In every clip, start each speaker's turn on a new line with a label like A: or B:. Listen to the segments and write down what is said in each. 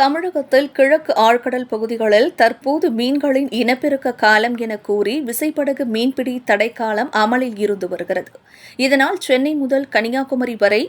A: தமிழகத்தில் கிழக்கு ஆழ்கடல் பகுதிகளில் தற்போது மீன்களின் இனப்பெருக்க காலம் என கூறி விசைப்படகு மீன்பிடி தடைக்காலம் அமலில் இருந்து வருகிறது. இதனால் சென்னை முதல் கன்னியாகுமரி வரை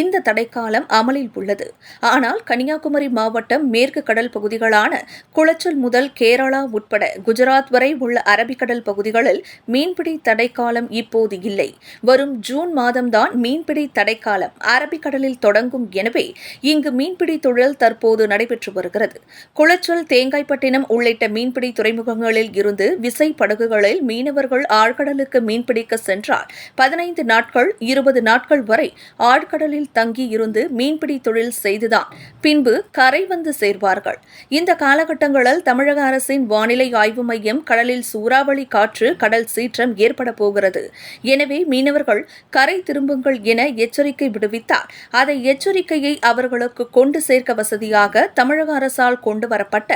A: இந்த தடைக்காலம் அமலில் உள்ளது. ஆனால் கன்னியாகுமரி மாவட்டம் மேற்கு கடல் பகுதிகளான குளச்சல் முதல் கேரளா உட்பட குஜராத் வரை உள்ள அரபிக்கடல் பகுதிகளில் மீன்பிடி தடைக்காலம் இப்போது இல்லை. வரும் ஜூன் மாதம்தான் மீன்பிடி தடைக்காலம் அரபிக்கடலில் தொடங்கும். எனவே இங்கு மீன்பிடி தொழில் தற்போது நடைபெற்று நடைபெற்று வருகிறது. குளச்சல் தேங்காய்பட்டினம் உள்ளிட்ட மீன்பிடி துறைமுகங்களில் இருந்து விசை படகுகளில் மீனவர்கள் ஆழ்கடலுக்கு மீன்பிடிக்க சென்றால் பதினைந்து நாட்கள் இருபது நாட்கள் வரை ஆழ்கடலில் தங்கி இருந்து மீன்பிடி தொழில் செய்துதான் பின்பு கரை வந்து சேர்வார்கள். இந்த காலகட்டங்களில் தமிழக அரசின் வானிலை ஆய்வு மையம் கடலில் சூறாவளி காற்று கடல் சீற்றம் ஏற்பட போகிறது. எனவே மீனவர்கள் கரை திரும்புங்கள் என எச்சரிக்கை விடுவித்தார். அதை எச்சரிக்கையை அவர்களுக்கு கொண்டு சேர்க்க வசதியாக தமிழக அரசால் கொண்டு வரப்பட்ட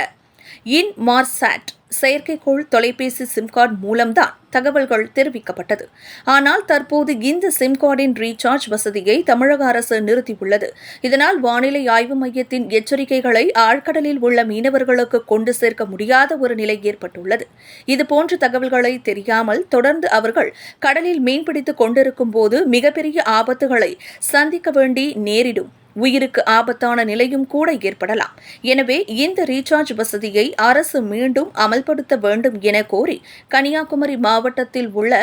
A: இன் மார்சாட் செயற்கைக்கோள் தொலைபேசி சிம் கார்டு மூலம்தான் தகவல்கள் தெரிவிக்கப்பட்டது. ஆனால் தற்போது இந்த சிம் கார்டின் ரீசார்ஜ் வசதியை தமிழக அரசு நிறுத்தியுள்ளது. இதனால் வானிலை ஆய்வு மையத்தின் எச்சரிக்கைகளை ஆழ்கடலில் உள்ள மீனவர்களுக்கு கொண்டு சேர்க்க முடியாத ஒரு நிலை ஏற்பட்டுள்ளது. இதுபோன்ற தகவல்களை தெரியாமல் தொடர்ந்து அவர்கள் கடலில் மீன்பிடித்துக் கொண்டிருக்கும் போது மிகப்பெரிய ஆபத்துகளை சந்திக்க வேண்டி நேரிடும். உயிருக்கு ஆபத்தான நிலையும் கூட ஏற்படலாம். எனவே இந்த ரீசார்ஜ் வசதியை அரசு மீண்டும் அமல்படுத்த வேண்டும் என கோரி கன்னியாகுமரி மாவட்டத்தில் உள்ள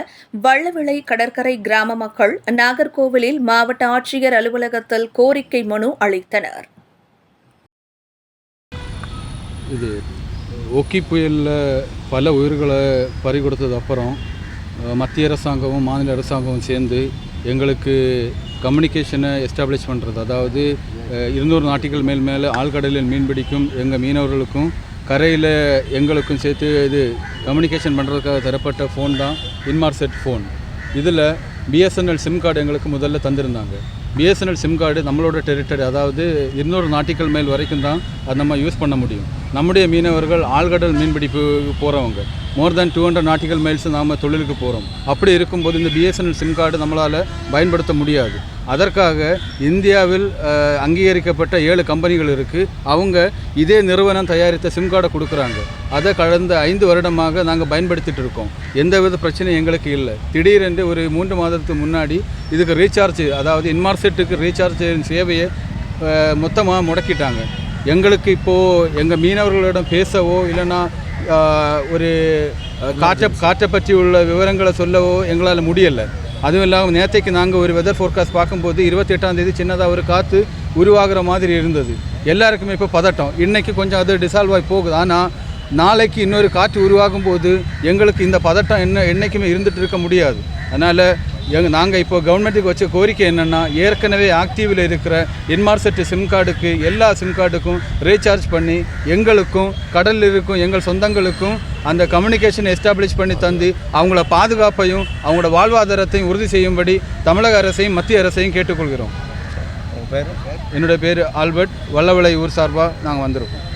A: வள்ளவிளை கடற்கரை கிராம மக்கள் நாகர்கோவிலில் மாவட்ட ஆட்சியர் அலுவலகத்தில் கோரிக்கை மனு அளித்தனர்.
B: இது ஒக்கி புயலில் பல உயிர்களை பறி அப்புறம் மத்திய அரசாங்கமும் மாநில அரசாங்கமும் சேர்ந்து எங்களுக்கு கம்யூனிகேஷனை எஸ்டாப்ளிஷ் பண்ணுறது அதாவது இருநூறு நாட்டிகள் மேல் மேலே ஆழ்கடலில் மீன்பிடிக்கும் எங்கள் மீனவர்களுக்கும் கரையில் எங்களுக்கும் சேர்த்து இது கம்யூனிகேஷன் பண்ணுறதுக்காக தரப்பட்ட ஃபோன் தான் இன்மார்செட் ஃபோன் இதில் பிஎஸ்என்எல் சிம் கார்டு எங்களுக்கு முதல்ல தந்திருந்தாங்க. பிஎஸ்என்எல் சிம் கார்டு நம்மளோட டெரிட்டரி அதாவது இருநூறு நாட்டிகள் மைல் வரைக்கும் தான் அது நம்ம யூஸ் பண்ண முடியும். நம்முடைய மீனவர்கள் ஆழ்கடல் மீன்பிடிப்பு போகிறவங்க more than two hundred nautical miles நாம் தொழிலுக்கு போகிறோம் அப்படி இருக்கும்போது இந்த பிஎஸ்என்எல் சிம் கார்டு நம்மளால் பயன்படுத்த முடியாது. அதற்காக இந்தியாவில் அங்கீகரிக்கப்பட்ட ஏழு கம்பெனிகள் இருக்குது அவங்க இதே நிறுவனம் தயாரித்த சிம் கார்டை கொடுக்குறாங்க. அதை கடந்த ஐந்து வருடமாக நாங்கள் பயன்படுத்திட்டு இருக்கோம். எந்தவித பிரச்சனையும் எங்களுக்கு இல்லை. திடீரென்று ஒரு மூன்று மாதத்துக்கு முன்னாடி இதுக்கு ரீசார்ஜ் அதாவது இன்மார்செட்டுக்கு ரீசார்ஜ் சேவையை மொத்தமாக முடக்கிட்டாங்க. எங்களுக்கு இப்போது எங்கள் மீனவர்களிடம் பேசவோ இல்லைன்னா ஒரு காற்றை காற்றை பற்றி உள்ள விவரங்களை சொல்லவோ எங்களால் முடியலை. அதுவும் இல்லாமல் நேற்றைக்கு நாங்கள் ஒரு வெதர் ஃபோர்காஸ்ட் பார்க்கும்போது இருபத்தெட்டாம் தேதி சின்னதாக ஒரு காற்று உருவாகிற மாதிரி இருந்தது. எல்லாருக்குமே இப்போ பதட்டம். இன்றைக்கி கொஞ்சம் அது டிசால்வ் ஆகி போகுது. ஆனால் நாளைக்கு இன்னொரு காற்று உருவாகும் போது எங்களுக்கு இந்த பதட்டம் என்ன என்றைக்குமே இருந்துட்டு இருக்க முடியாது. அதனால் எங்க நாங்கள் இப்போ கவர்மெண்ட்டுக்கு வச்ச கோரிக்கை என்னென்னா ஏற்கனவே ஆக்டிவில் இருக்கிற இன்மார்செட் சிம் கார்டுக்கு எல்லா சிம் கார்டுக்கும் ரீசார்ஜ் பண்ணி எங்களுக்கும் கடலில் இருக்கும் எங்கள் சொந்தங்களுக்கும் அந்த கம்யூனிகேஷன் எஸ்டாப்ளிஷ் பண்ணி தந்து அவங்கள பாதுகாப்பையும் அவங்களோட வாழ்வாதாரத்தையும் உறுதி செய்யும்படி தமிழக அரசையும் மத்திய அரசையும் கேட்டுக்கொள்கிறோம். என்னுடைய பேர் ஆல்பர்ட் வல்லவிளை ஊர் சார்பாக நாங்கள் வந்திருக்கோம்.